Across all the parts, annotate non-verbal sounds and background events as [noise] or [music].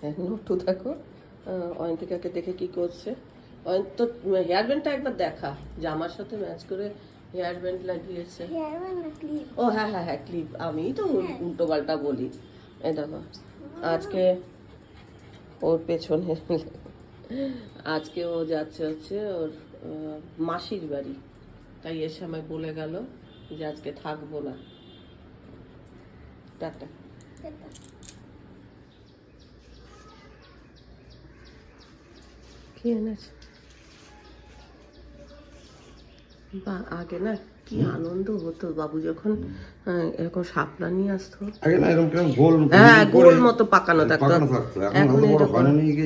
হ্যাঁ নটু দেখো। অয়ন্তিকাকে দেখে কি করছে? অয়ন্ত হেয়ার ব্যান্ডটা একবার দেখা। জামার সাথে ম্যাচ করে হেয়ার ব্যান্ড লাগিয়েছে। ও হ্যাঁ হ্যাঁ হ্যাঁ ক্লিপ আমি তো উল্টো পাল্টা বলি। এই দেখো আজকে ওর পেছনে আজকে ও যাচ্ছে হচ্ছে ওর মাসির বাড়ি। তাই এসে আমায় বলে গেল যে আজকে থাকব না। টাটা। কি এনেছে। বা আগে না কি আনন্দ হতো বাবু যখন এরকম শাপলা নিয়ে আসতো। আগে না এরকম কেমন গোল হ্যাঁ গোল মতো পাকানো থাকতো। এখন এখন বড় এরকম- হয় না নাকি কে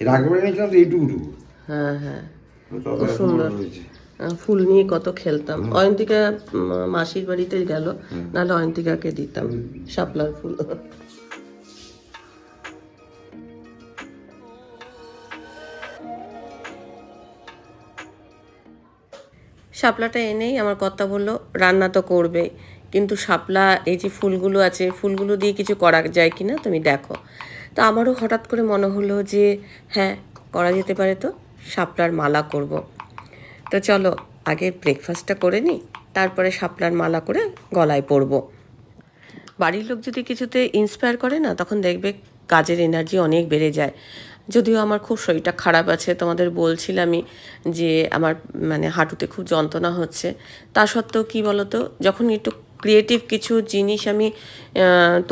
এর আগে বারে নিয়েছিলাম তো এইটুকুটুকু হ্যাঁ হ্যাঁ। সুন্দর। ফুল নিয়ে কত খেলতাম। অয়ন্তিকা মাসির বাড়িতে গেল নাহলে অয়ন্তিকাকে দিতাম শাপলার ফুল। শাপলাটা এনেই আমার কর্তা বলল, রান্না তো করবে। কিন্তু শাপলা, এই যে ফুলগুলো আছে, ফুলগুলো দিয়ে কিছু করা যায় কি না তুমি দেখো। তো আমারও হঠাৎ করে মনে হলো যে হ্যাঁ করা যেতে পারে তো, শাপলার মালা করব। তো চলো, আগে ব্রেকফাস্টটা করে নিই, তারপরে শাপলার মালা করে গলায় পরব। বাড়ির লোক যদি কিছুতে ইন্সপায়ার করে না, তখন দেখবে কাজের এনার্জি অনেক বেড়ে যায়। যদিও আমার খুব শরীরটা খারাপ আছে, তোমাদের বলছিলামই যে আমার মানে হাঁটুতে খুব যন্ত্রণা হচ্ছে। তা সত্ত্বেও কী বলতো, যখন একটু ক্রিয়েটিভ কিছু জিনিস আমি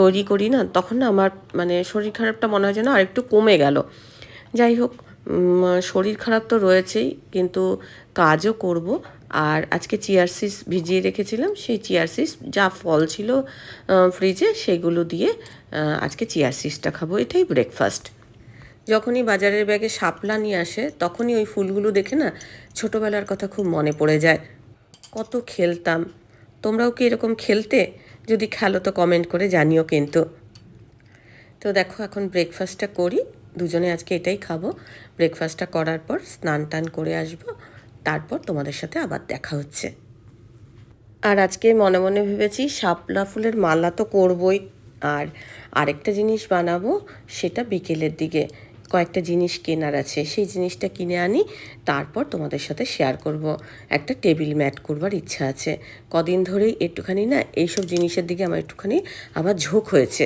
তৈরি করি না, তখন না আমার মানে শরীর খারাপটা মনে হয় যেন আরেকটু কমে গেল। যাই হোক শরীর খারাপ তো রয়েছেই, কিন্তু কাজও করব। আর আজকে চিয়ারসিস ভিজিয়ে রেখেছিলাম, সেই চিয়ারসিস যা ফল ছিল ফ্রিজে সেগুলো দিয়ে আজকে চিয়ারসিসটা খাব। এটাই ব্রেকফাস্ট যখনই বাজারের ব্যাগে শাপলা নিয়ে আসে, তখনই ওই ফুলগুলো দেখে না ছোটোবেলার কথা খুব মনে পড়ে যায়। কত খেলতাম। তোমরাও কি এরকম খেলতে? যদি খেলো তো কমেন্ট করে জানিও কিন্তু। তো দেখো, এখন ব্রেকফাস্টটা করি। দুজনে আজকে এটাই খাব। ব্রেকফাস্টটা করার পর স্নান টান করে আসব। তারপর তোমাদের সাথে আবার দেখা হচ্ছে। আর আজকে মনে মনে ভেবেছি শাপলা ফুলের মালা তো করবই। আর আরেকটা জিনিস বানাবো, সেটা বিকেলের দিকে। কয়েকটা জিনিস কেনার আছে সেই জিনিসটা কিনে আনি তারপর তোমাদের সাথে শেয়ার করব। একটা টেবিল ম্যাট করবার ইচ্ছা আছে। কদিন ধরেই একটুখানি না এইসব জিনিসের দিকে আমার একটুখানি আবার ঝোঁক হয়েছে।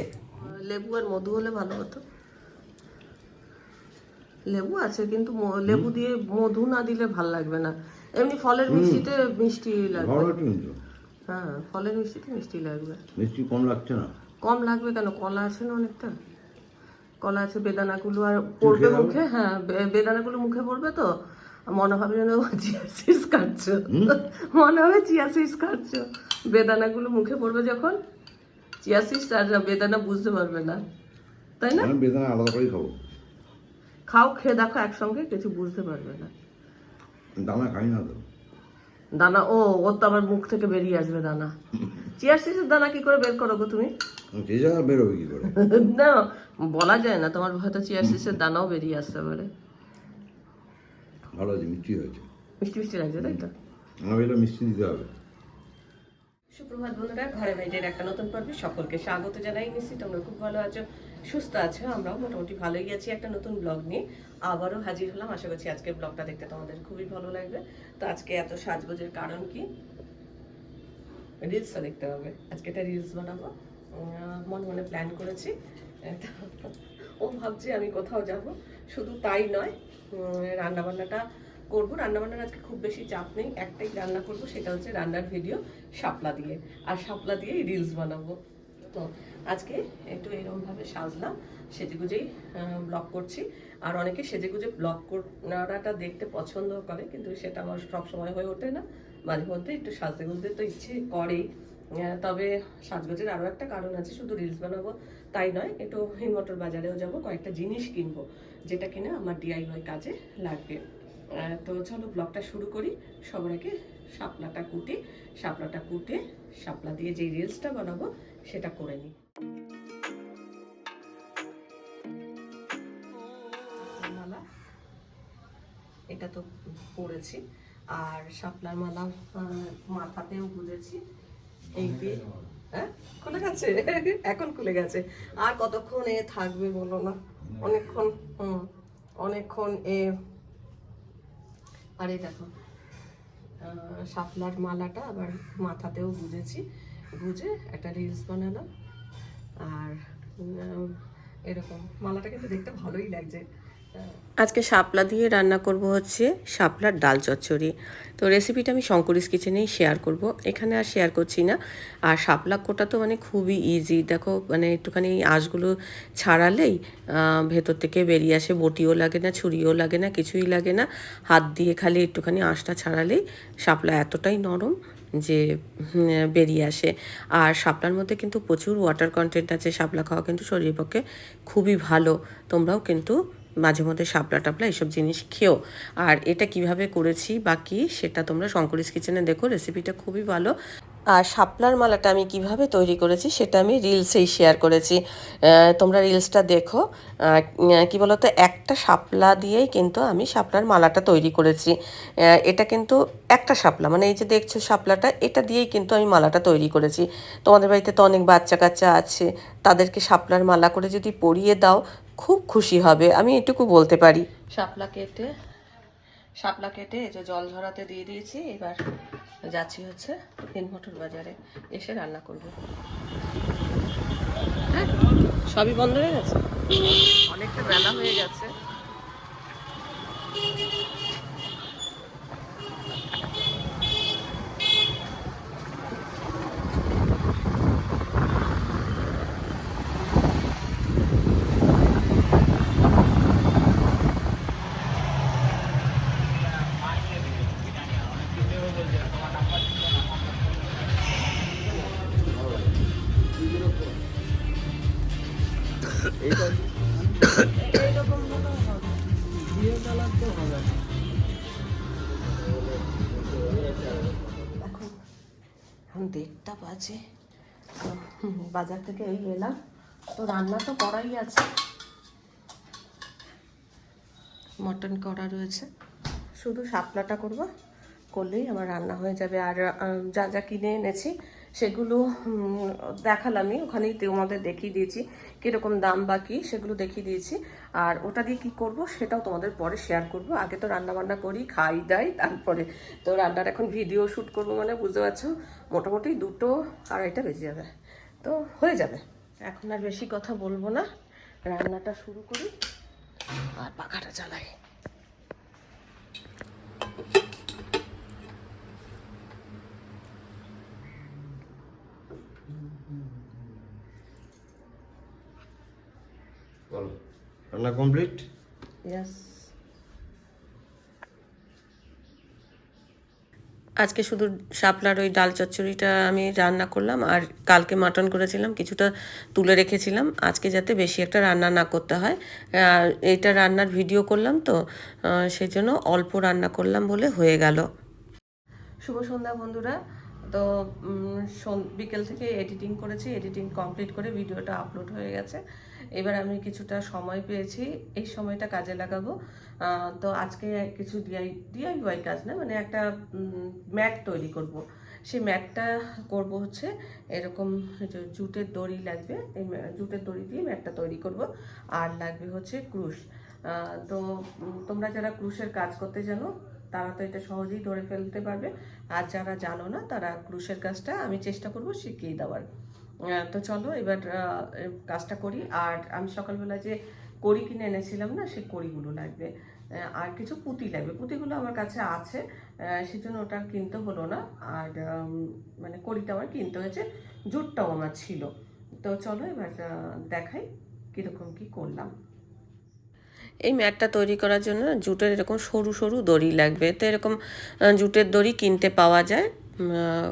লেবু আর মধু হলে ভালো হতো। লেবু আছে কিন্তু লেবু দিয়ে মধু না দিলে ভালো লাগবে না। এমনি ফলের মিষ্টিতে মিষ্টি লাগবে। হ্যাঁ ফলের মিষ্টিতে মিষ্টি লাগবে। মিষ্টি কম লাগছে না? কম লাগবে কেন? কলা আছে না অনেকটা? কলা আছে বেদানাগুলো আর পড়বে মুখে হ্যাঁ বেদানাগুলো মুখে পড়বে তো? মনে হবে যেন চিয়া সিডস খাচ্ছ। মনে হবে চিয়া সিডস খাচ্ছ। বেদানাগুলো মুখে পড়বে যখন? চিয়া সিডস আর বেদানা বুঝতে পারবে না। তাই না? বেদানা আলাদা করেই খাব। খাও খেয়ে দেখো একসঙ্গে কিছু বুঝতে পারবে না। দানা খাই না তো। দানা ও ওর তো আবার মুখ থেকে বেরিয়ে আসবে দানা। দানা কি করে বের করো গো তুমি? যে বেরোবে কি করে? [laughs] না বলা যায় না তোমার হয়তো দানাও বেরিয়ে আসতে পারে। ভালো আছে মিষ্টি হয়েছে। মিষ্টি মিষ্টি লাগছে তাই তো? আমার এটা মিষ্টি দিতে হবে। সুপ্রভাত বন্ধুরা ঘরে বাইরের একটা নতুন পর্বে সকলকে স্বাগত জানাই নিশ্চিত তোমরা খুব ভালো আছো সুস্থ আছো আমরাও মোটামুটি ভালোই আছি একটা নতুন ব্লগ নিয়ে। আবারও হাজির হলাম আশা করছি আজকের ব্লগটা দেখতে তোমাদের খুবই ভালো লাগবে। তো আজকে এত সাজগোজের কারণ কি? রিলসটা দেখতে হবে। আজকে একটা রিলস বানাবো। মনে মনে প্ল্যান করেছি। ও ভাবছে আমি কোথাও যাব। শুধু তাই নয় রান্না বান্নাটা করব। রান্নাবান্নার আজকে খুব বেশি চাপ নেই। একটাই রান্না করব, সেটা হচ্ছে রান্নার ভিডিও শাপলা দিয়ে। আর শাপলা দিয়েই রিলস বানাবো। তো আজকে একটু এরকমভাবে সাজলাম, সেজেগুজেই ব্লগ করছি। আর অনেকে সেজেগুজে ব্লগ করাটা দেখতে পছন্দ করে, কিন্তু সেটা আমার সব সময় হয়ে ওঠে না। মাঝে মধ্যে একটু সাজতে গুজতে তো ইচ্ছে করেই। তবে সাজগোজের আরও একটা কারণ আছে, শুধু রিলস বানাবো তাই নয়, একটু হিমটর বাজারেও যাব, কয়েকটা জিনিস কিনবো, যেটা কিনা আমার ডিআইওয়াই কাজে লাগবে। তো চলো ব্লগটা শুরু করি। সবার আগে শাপলাটা কুটে শাপলাটা কুটে, শাপলা দিয়ে যে রিলসটা বানাবো, সেটা করে নিই। এটা তো পরেছি। আর শাপলার মালা মাথাতেও গুলেছি এই হ্যাঁ? খুলে গেছে? এখন খুলে গেছে। আর কতক্ষণ এ থাকবে বলো না? অনেকক্ষণ, হুম, অনেকক্ষণ এ। আর এই দেখো শাপলার মালাটা আবার মাথাতেও গুজেছি গুজে একটা রিলস বানালাম। আর এরকম। মালাটা কিন্তু দেখতে ভালোই লাগছে। আজকে শাপলা দিয়ে রান্না করব হচ্ছে শাপলার ডাল চচ্চড়ি। তো রেসিপিটা আমি শঙ্করিস কিচেনেই শেয়ার করব। এখানে আর শেয়ার করছি না। আর শাপলা কোটা তো মানে খুবই ইজি দেখো মানে একটুখানি আঁশগুলো ছাড়ালেই ভেতর থেকে বেরিয়ে আসে। বটিও লাগে না, ছুরিও লাগে না, কিছুই লাগে না। হাত দিয়ে খালি একটুখানি আঁশটা ছাড়ালেই শাপলা এতটাই নরম যে বেরিয়ে আসে। আর শাপলার মধ্যে কিন্তু প্রচুর ওয়াটার কন্টেন্ট আছে। শাপলা খাওয়া কিন্তু শরীরের পক্ষে খুবই ভালো। তোমরাও কিন্তু মাঝে মধ্যে শাপলা টাপলা এসব জিনিস খেও। আর এটা কীভাবে করেছি বা কি সেটা তোমরা শঙ্করিস কিচেনে দেখো রেসিপিটা খুবই ভালো। আর শাপলার মালাটা আমি কীভাবে তৈরি করেছি সেটা আমি রিলসেই শেয়ার করেছি। তোমরা রিলসটা দেখো। কি বলতো, একটা শাপলা দিয়েই কিন্তু আমি শাপলার মালাটা তৈরি করেছি। এটা কিন্তু একটা শাপলা মানে এই যে দেখছ শাপলাটা, এটা দিয়েই কিন্তু আমি মালাটা তৈরি করেছি। তোমাদের বাড়িতে তো অনেক বাচ্চা কাচ্চা আছে, তাদেরকে শাপলার মালা করে যদি পরিয়ে দাও খুব খুশি হবে আমি এটুকু বলতে পারি। শাপলা কেটে শাপলা কেটে এই যে জল ঝরাতে দিয়ে দিয়েছি এবার যাচ্ছি হচ্ছে ইনভার্টার বাজারে এসে রান্না করব। হ্যাঁ সবই বন্ধ হয়ে গেছে? অনেকটা বেলা হয়ে গেছে। এখন দেড়টা বাজে। বাজার থেকে এই এলাম। তো রান্না তো করাই আছে। মটন করা রয়েছে। শুধু শাপলাটা করব। করলেই আমার রান্না হয়ে যাবে। আর যা যা কিনে এনেছি সেগুলো দেখালামই। ওখানেই তোমাদের দেখিয়ে দিয়েছি কীরকম দাম বা কী, সেগুলো দেখিয়ে দিয়েছি। আর ওটা দিয়ে কী করব সেটাও তোমাদের পরে শেয়ার করব। আগে তো রান্না বান্না করি, খাই, দাই, তারপরে তো রান্নার এখন ভিডিও শ্যুট করব মানে বুঝতে পারছ? মোটামুটি দুটো আড়াইটা বেজে যাবে। তো হয়ে যাবে। এখন আর বেশি কথা বলব না। রান্নাটা শুরু করি। আর পাখাটা চালাই বলো রান্না কমপ্লিট ইয়াস আজকে শুধু শাপলার ওই ডাল চচ্চড়িটা আমি রান্না করলাম আর কালকে মাটন করেছিলাম কিছুটা তুলে রেখেছিলাম। আজকে যাতে বেশি একটা রান্না না করতে হয়। আর এইটা রান্নার ভিডিও করলাম তো সেই জন্য অল্প রান্না করলাম বলে হয়ে গেল। শুভ সন্ধ্যা বন্ধুরা। তো বিকেল থেকে এডিটিং করেছি এডিটিং কমপ্লিট করে ভিডিওটা আপলোড হয়ে গেছে। এবার আমি কিছুটা সময় পেয়েছি, এই সময়টা কাজে লাগাবো। তো আজকে কিছু ডিআই ডিআইওয়াই কাজ না মানে একটা ম্যাট তৈরি করব। সেই ম্যাটটা করব হচ্ছে এরকম জুটের দড়ি লাগবে, এই জুটের দড়ি দিয়ে ম্যাটটা তৈরি করব। আর লাগবে হচ্ছে ক্রুশ। তো তোমরা যারা ক্রুশের কাজ করতে জানো তারা তো এটা সহজেই ধরে ফেলতে পারবে। আর যারা জানো না, তারা ক্রুশের কাজটা আমি চেষ্টা করব শিখিয়ে দেওয়ার। তো চলো এবার কাজটা করি। আর আমি সকালবেলা যে কড়ি কিনে এনেছিলাম না, সেই কড়িগুলো লাগবে। আর কিছু পুঁতি লাগবে। পুঁতিগুলো আমার কাছে আছে সেজন্য ওটা কিনতে হলো না। আর মানে কড়িটা আমার কিনতে হয়েছে, জুটটাও আমার ছিল। তো চলো এবার দেখাই কীরকম কী করলাম। এই ম্যাটটা তৈরি করার জন্য জুটের এরকম সরু সরু দড়ি লাগবে। তো এরকম জুটের দড়ি কিনতে পাওয়া যায়।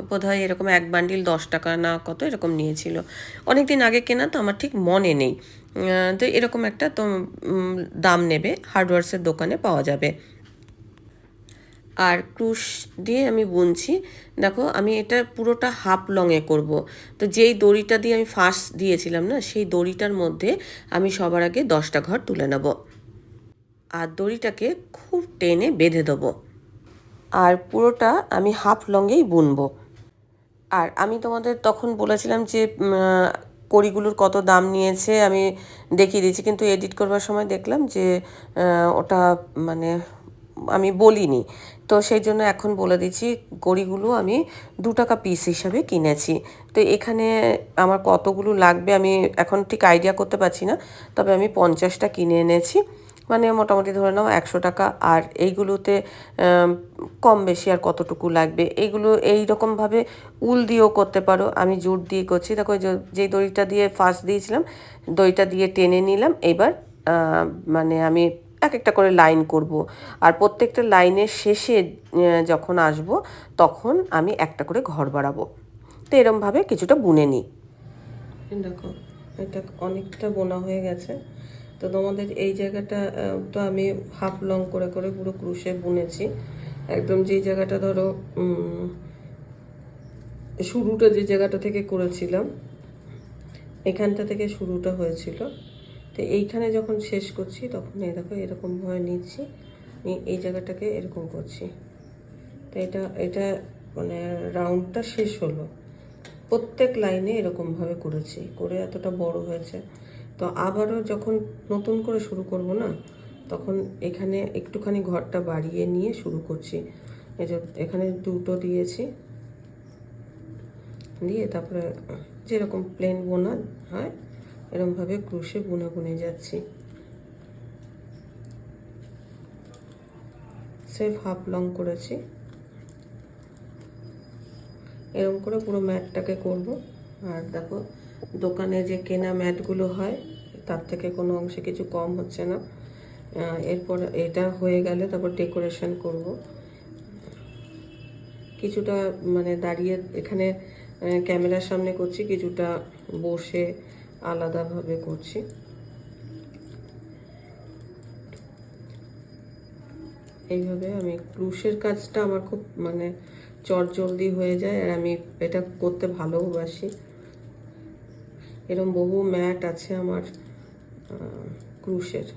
বোধ হয় এরকম এক বান্ডিল দশ টাকা না কত এরকম নিয়েছিল। অনেক দিন আগে কেনা, তো আমার ঠিক মনে নেই। তো এরকম একটা তো দাম নেবে, হার্ডওয়ার্সের দোকানে পাওয়া যাবে। আর ক্রুশ দিয়ে আমি বুনছি। দেখো, আমি এটা পুরোটা হাফ লংয়ে করব। তো যেই দড়িটা দিয়ে আমি ফার্স্ট দিয়েছিলাম না, সেই দড়িটার মধ্যে আমি সবার আগে দশটা ঘর তুলে নেব। আর দড়িটাকে খুব টেনে বেঁধে দেবো। আর পুরোটা আমি হাফ লংয়েই বুনবো। আর আমি তোমাদের তখন বলেছিলাম যে কড়িগুলোর কত দাম নিয়েছে, আমি দেখিয়ে দিয়েছি, কিন্তু এডিট করবার সময় দেখলাম যে ওটা মানে আমি বলিনি। তো সেই জন্য এখন বলে দিচ্ছি গড়িগুলো আমি দু টাকা পিস হিসাবে কিনেছি। তো এখানে আমার কতগুলো লাগবে আমি এখন ঠিক আইডিয়া করতে পারছি না, তবে আমি পঞ্চাশটা কিনে এনেছি। মানে মোটামুটি ধরে নাও একশো টাকা। আর এইগুলোতে কম বেশি আর কতটুকু লাগবে? এইগুলো এই রকমভাবে উল দিয়েও করতে পারো। আমি জুট দিয়ে করছি। দেখো যেই দড়িটা দিয়ে ফার্স্ট দিয়েছিলাম, দড়িটা দিয়ে টেনে নিলাম। এবার মানে আমি এক একটা করে লাইন করব। আর প্রত্যেকটা লাইনের শেষে যখন আসব, তখন আমি একটা করে ঘর বাড়াবো। তো এরমভাবে কিছুটা বুনে নিই। দেখো, এটা অনেকটা বোনা হয়ে গেছে। তো তোমাদের এই জায়গাটা তো আমি হাফ লং করে করে পুরো ক্রুশে বুনেছি। একদম যেই জায়গাটা ধরো শুরুটা যে জায়গাটা থেকে করেছিলাম, এখানটা থেকে শুরুটা হয়েছিল। তো এইখানে যখন শেষ করছি, তখন এই দেখো এরকমভাবে নিচ্ছি নিয়ে এই জায়গাটাকে এরকম করছি। তো এটা এটা মানে রাউন্ডটা শেষ হলো। প্রত্যেক লাইনে এরকমভাবে করেছি, করে এতটা বড় হয়েছে। তো আবারও যখন নতুন করে শুরু করব না, তখন এখানে একটুখানি ঘরটা বাড়িয়ে নিয়ে শুরু করছি। এই যে এখানে দুটো দিয়েছি। দিয়ে তারপরে যেরকম প্লেন বোনা হয় এরকমভাবে ক্রুশে বুনে বুনে যাচ্ছি। সেফ হাফ লং করেছি। এরকম করে পুরো ম্যাটটাকে করব। আর দেখো দোকানে যে কেনা ম্যাটগুলো হয়, তার থেকে কোনো অংশে কিছু কম হচ্ছে না। এরপর এটা হয়ে গেলে তারপর ডেকোরেশন করব। কিছুটা মানে দাঁড়িয়ে এখানে ক্যামেরার সামনে করছি, কিছুটা বসে আলাদাভাবে করছি। এইভাবে আমি ক্রুশের কাজটা আমার খুব মানে চটজলদি হয়ে যায়, আর আমি এটা করতে ভালোবাসি। এরকম বহু ম্যাট আছে আমার ক্রুশের।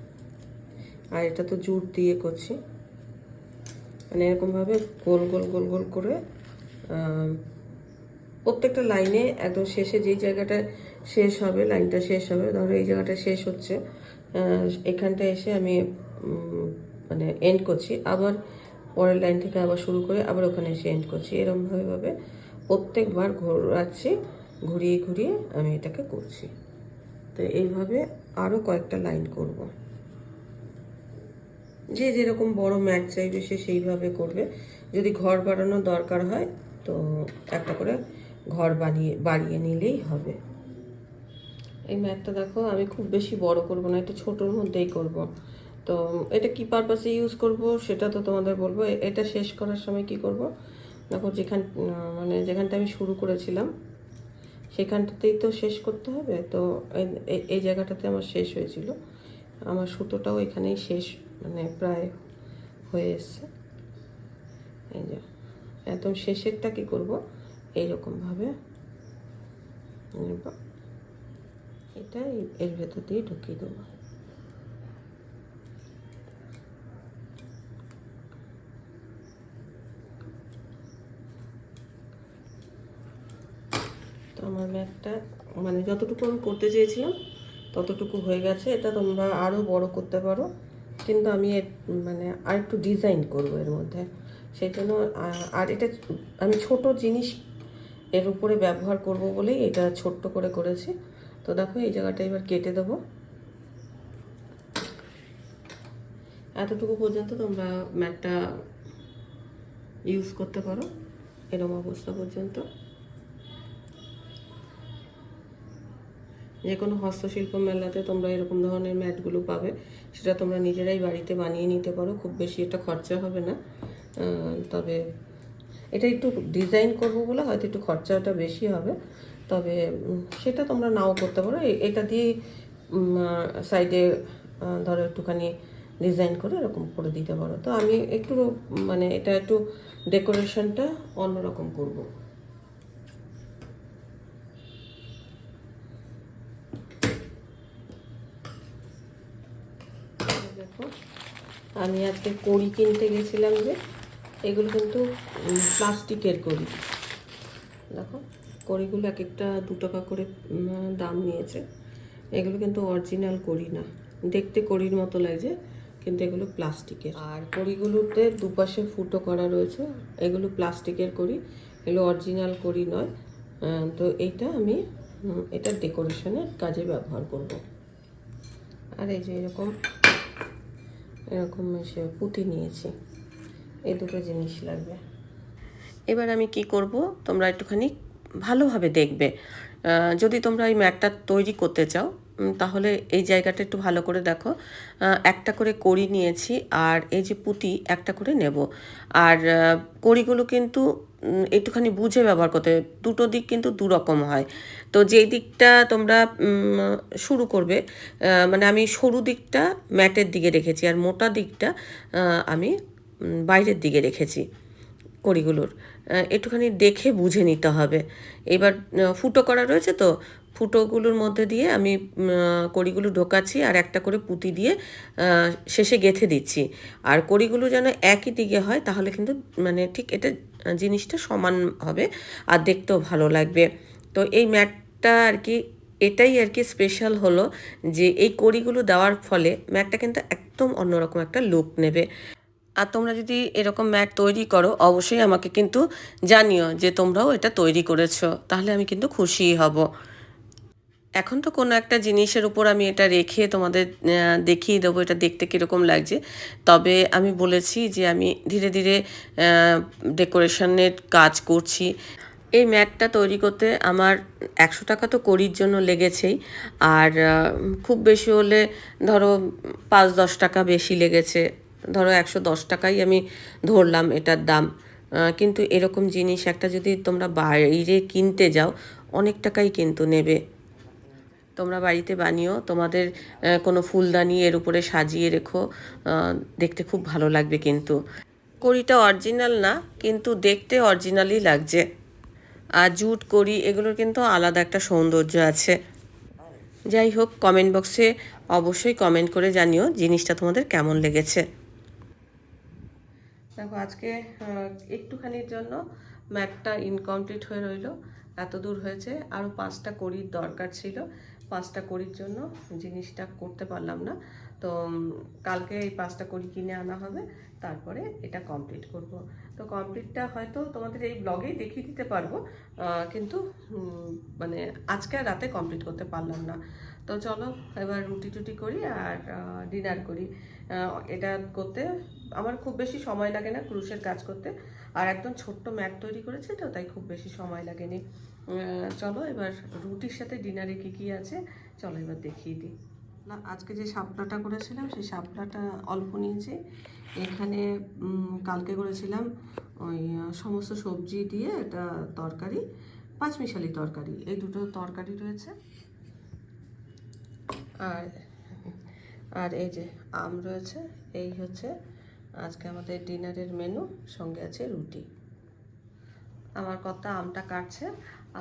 আর এটা তো জুট দিয়ে করছি। মানে এরকমভাবে গোল গোল গোল গোল করে প্রত্যেকটা লাইনে একদম শেষে যেই জায়গাটা শেষ হবে, লাইনটা শেষ হবে, ধরো এই জায়গাটা শেষ হচ্ছে এখানটা এসে আমি মানে এন্ড করছি। আবার পরের লাইন থেকে আবার শুরু করে আবার ওখানে এসে এন্ড করছি। এরমভাবে প্রত্যেকবার ঘোরাচ্ছি। ঘুরিয়ে ঘুরিয়ে আমি এটাকে করছি। তো এইভাবে আরও কয়েকটা লাইন করব। যে যেরকম বড় ম্যাট চাইবে সে সেইভাবে করবে। যদি ঘর বাড়ানোর দরকার হয়, তো একটা করে ঘর বানিয়ে, বাড়িয়ে নিলেই হবে। এই ম্যাটটা দেখো, আমি খুব বেশি বড় করব না একটু ছোটোর মধ্যেই করব। তো এটা কি পারপাসে ইউজ করব সেটা তো তোমাদের বলব। এটা শেষ করার সময় কি করব? দেখো যেখান মানে যেখানটা আমি শুরু করেছিলাম সেখানটাতেই তো শেষ করতে হবে। তো এই- জায়গাটাতে আমার শেষ হয়েছিল। আমার সুতোটাও এখানেই শেষ মানে প্রায় হয়ে এসছে। এই যে, একদম শেষেরটা কী করব? এইরকমভাবে এটা এর ভেতর দিয়ে ঢুকিয়ে দেবো। তো আমার ম্যাটটা মানে যতটুকু আমি করতে চেয়েছিলাম, ততটুকু হয়ে গেছে। এটা তোমরা আরও বড় করতে পারো। কিন্তু আমি মানে আর একটু ডিজাইন করব এর মধ্যে। সেই জন্য আর এটা আমি ছোট জিনিস এর উপরে ব্যবহার করব বলেই এটা ছোট্ট করে করেছি। তো দেখো, এই জায়গাটা এবার কেটে দেবো। এতটুকু পর্যন্ত তোমরা ম্যাটটা ইউজ করতে পারো এরকম অবস্থা পর্যন্ত। যে কোনো হস্তশিল্প মেলাতে তোমরা এরকম ধরনের ম্যাটগুলো পাবে, সেটা তোমরা নিজেরাই বাড়িতে বানিয়ে নিতে পারো, খুব বেশি এটা খরচা হবে না। তবে এটা একটু ডিজাইন করব বলে হয়তো একটু খরচাটা বেশি হবে, তবে সেটা তোমরা নাও করতে পারো। এটা দিয়ে সাইডে ধরো একটুখানি ডিজাইন করে এরকম করে দিতে পারো। তো আমি একটু মানে এটা একটু ডেকোরেশনটা অন্যরকম করব দেখো আমি আজকে কড়ি কিনতে গেছিলাম যে, এগুলো কিন্তু প্লাস্টিকের কড়ি। দেখো, কড়িগুলো এক একটা দু টাকা করে দাম নিয়েছে। এগুলো কিন্তু অরিজিনাল কড়ি না। দেখতে কড়ির মতো লাগছে, কিন্তু এগুলো প্লাস্টিকের। আর কড়িগুলোতে দুপাশে ফুটো করা রয়েছে। এগুলো প্লাস্টিকের কড়ি, এগুলো অরিজিনাল কড়ি নয়। তো এইটা আমি এটা ডেকোরেশনের কাজে ব্যবহার করব। আর এই যে এরকম এরকম এসে পুঁতি নিয়েছি। এই দুটো জিনিস লাগবে। এবার আমি কি করব? তোমরা একটুখানি ভালোভাবে দেখবে। যদি তোমরা এই ম্যাটটা তৈরি করতে চাও তাহলে এই জায়গাটা একটু ভালো করে দেখো। একটা করে কড়ি নিয়েছি আর এই যে পুঁতি একটা করে নেব। আর কড়িগুলো কিন্তু একটুখানি বুঝে ব্যবহার করতে। দুটো দিক কিন্তু দুরকম হয়। তো যেই দিকটা তোমরা শুরু করবে মানে আমি সরু দিকটা ম্যাটের দিকে রেখেছি আর মোটা দিকটা আমি বাইরের দিকে রেখেছি কড়িগুলোর। একটুখানি দেখে বুঝে নিতে হবে। এবার ফুটো করা রয়েছে তো? ফুটোগুলোর মধ্যে দিয়ে আমি কড়িগুলো ঢোকাচ্ছি আর একটা করে পুঁতি দিয়ে শেষে গেথে দিচ্ছি। আর কড়িগুলো যেন একই দিকে হয়, তাহলে কিন্তু মানে ঠিক এটা জিনিসটা সমান হবে আর দেখতেও ভালো লাগবে। তো এই ম্যাটটা আর কি, এটাই আর কি স্পেশাল হলো যে এই কড়িগুলো দেওয়ার ফলে ম্যাটটা কিন্তু একদম অন্যরকম একটা লুক নেবে। আর তোমরা যদি এরকম ম্যাট তৈরি করো, অবশ্যই আমাকে কিন্তু জানিও যে তোমরাও এটা তৈরি করেছ, তাহলে আমি কিন্তু খুশিই হব। এখন তো কোনো একটা জিনিসের উপর আমি এটা রেখে তোমাদের দেখিয়ে দেবো এটা দেখতে কীরকম লাগছে। তবে আমি বলেছি যে আমি ধীরে ধীরে ডেকোরেশনের কাজ করছি। এই ম্যাটটা তৈরি করতে আমার একশো টাকা তো করির জন্য লেগেছেই। আর খুব বেশি হলে ধরো পাঁচ দশ টাকা বেশি লেগেছে। ধরো একশো দশ টাকাই আমি ধরলাম এটার দাম। কিন্তু এরকম জিনিস একটা যদি তোমরা বাইরে কিনতে যাও, অনেক টাকাই কিন্তু নেবে। তোমরা বাড়িতে বানিও। তোমাদের কোনো ফুলদানি এর উপরে সাজিয়ে রেখো। দেখতে খুব ভালো লাগবে কিন্তু। কড়িটা অরিজিনাল না, কিন্তু দেখতে অরিজিনালই লাগছে। আর জুট, কড়ি, এগুলোর কিন্তু আলাদা একটা সৌন্দর্য আছে। যাই হোক কমেন্ট বক্সে অবশ্যই কমেন্ট করে জানিও জিনিসটা তোমাদের কেমন লেগেছে। দেখো, আজকে একটুখানির জন্য ম্যাটটা ইনকমপ্লিট হয়ে রইল। এত দূর হয়েছে। আরও পাঁচটা কড়ির দরকার ছিল। পাঁচটা করির জন্য জিনিসটা করতে পারলাম না। তো কালকে এই পাঁচটা করি কিনে আনা হবে, তারপরে এটা কমপ্লিট করব। তো কমপ্লিটটা হয়তো তোমাদের এই ব্লগেই দেখিয়ে দিতে পারব কিন্তু মানে আজকে রাতে কমপ্লিট করতে পারলাম না। তো চলো, এবার রুটি টুটি করি আর ডিনার করি। এটা করতে আমার খুব বেশি সময় লাগে না ক্রুশের কাজ করতে। আর একদম ছোট্ট ম্যাট তৈরি করেছি তো, তাই খুব বেশি সময় লাগেনি। চলো এবার রুটির সাথে ডিনারে কি কি আছে, চলো এবার দেখিয়ে দিই। না, আজকে যে শাপলাটা করেছিলাম, সেই শাপলাটা অল্প নিয়েছি। এখানে কালকে করেছিলাম ওই সমস্ত সবজি দিয়ে এটা তরকারি, পাঁচমিশালি তরকারি। এই দুটো তরকারি রয়েছে। আর আর এই যে আম রয়েছে এই হচ্ছে আজকে আমাদের ডিনারের মেনু সঙ্গে আছে রুটি। আমার কথা আমটা কাটছে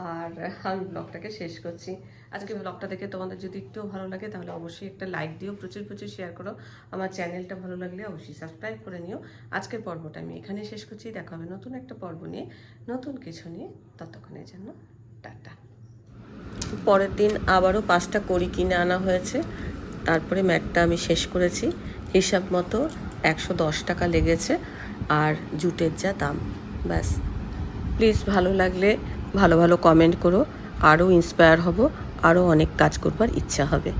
আর আমি ব্লগটাকে শেষ করছি। আজকে ব্লগটা দেখে তোমাদের যদি একটু ভালো লাগে তাহলে অবশ্যই একটা লাইক দিও প্রচুর প্রচুর শেয়ার করো। আমার চ্যানেলটা ভালো লাগলে অবশ্যই সাবস্ক্রাইব করে নিও। আজকের পর্বটা আমি এখানে শেষ করছি দেখা হবে নতুন একটা পর্ব নিয়ে নতুন কিছু নিয়ে ততক্ষণের জন্য টাটা। পরের দিন আবারও পাঁচটা কড়ি কিনে আনা হয়েছে। তারপরে ম্যাটটা আমি শেষ করেছি। হিসাব মতো একশো দশ টাকা লেগেছে আর জুটের যা দাম, ব্যাস। প্লিজ ভালো লাগলে ভালো ভালো কমেন্ট করো। আরও ইন্সপায়ার হব, আরও অনেক কাজ করবার ইচ্ছা হবে।